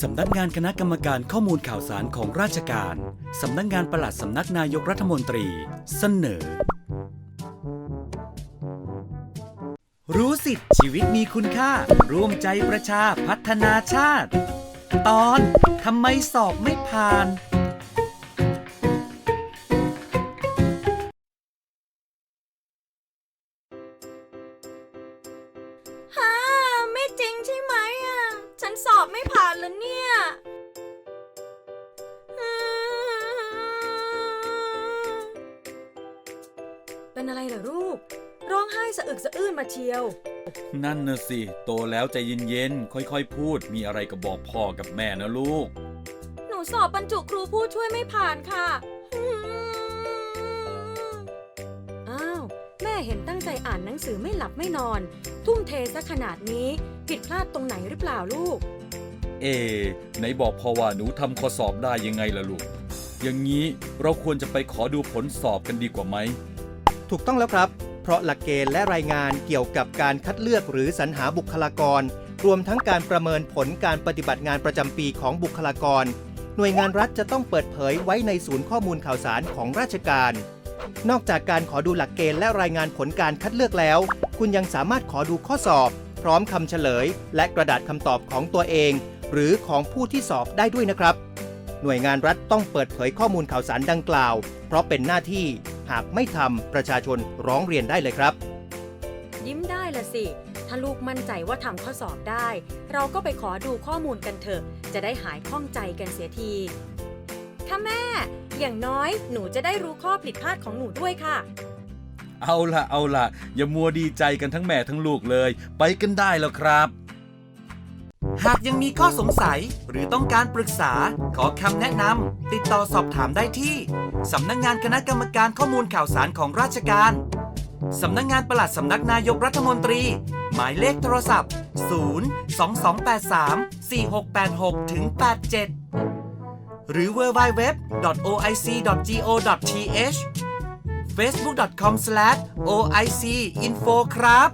สำนักงานคณะกรรมการข้อมูลข่าวสารของราชการ สำนักงานปลัดสำนักนายกรัฐมนตรี เสนอ รู้สิทธิ์ชีวิตมีคุณค่า ร่วมใจประชาพัฒนาชาติ ตอนทำไมสอบไม่ผ่าน ฮะ อบไม่ผ่านแล้วเนี่ยอืมเป็นอะไรเหรอลูกร้องไห้สะอึกสะอื้นมาเชียว นั่นน่ะสิ โตแล้วใจเย็นๆ ค่อยๆ พูด มีอะไรก็บอกพ่อกับแม่นะลูก หนูสอบบรรจุครูผู้ช่วยไม่ผ่านค่ะอืมอ้าว แม่เห็นตั้งใจอ่านหนังสือไม่หลับไม่นอน ทุ่มเทซะขนาดนี้ ผิดพลาดตรงไหนหรือเปล่าลูก เอไหนบอกพ่อว่าหนูทำข้อสอบได้ยังไงล่ะลูก อย่างนี้เราควรจะไปขอดูผลสอบกันดีกว่าไหม ถูกต้องแล้วครับ เพราะหลักเกณฑ์และรายงานเกี่ยวกับการคัดเลือกหรือสรรหาบุคลากร รวมทั้งการประเมินผลการปฏิบัติงานประจำปีของบุคลากร หน่วยงานรัฐจะต้องเปิดเผยไว้ในศูนย์ข้อมูลข่าวสารของราชการ นอกจากการขอดูหลักเกณฑ์และรายงานผลการคัดเลือกแล้ว คุณยังสามารถขอดูข้อสอบ พร้อมคำเฉลย และกระดาษคำตอบของตัวเอง หรือของผู้ที่สอบได้ด้วยนะครับ หน่วยงานรัฐต้องเปิดเผยข้อมูลข่าวสารดังกล่าว เพราะเป็นหน้าที่หากไม่ทำประชาชนร้องเรียนได้เลยครับ ยิ้มได้ละสิ ถ้าลูกมั่นใจว่าทำข้อสอบได้ เราก็ไปขอดูข้อมูลกันเถอะ จะได้หายข้องใจกันเสียทีค่ะแม่ อย่างน้อยหนูจะได้รู้ข้อผิดพลาดของหนูด้วยค่ะเอาล่ะ เอาล่ะ อย่ามัวดีใจกันทั้งแม่ทั้งลูกเลย ไปกันได้แล้วครับ หากยังมีข้อสงสัยหรือต้องการปรึกษา ขอคำแนะนำติดต่อสอบถามได้ที่ สำนักงงานคณะกรรมการข้อมูลข่าวสารของราชการ สำนักงงานปลัดสำนักนายกรัฐมนตรี หมายเลขโทรศัพท์ 0 2283 4686ถึง87 หรือ www.oic.go.th facebook.com/oicinfo ครับ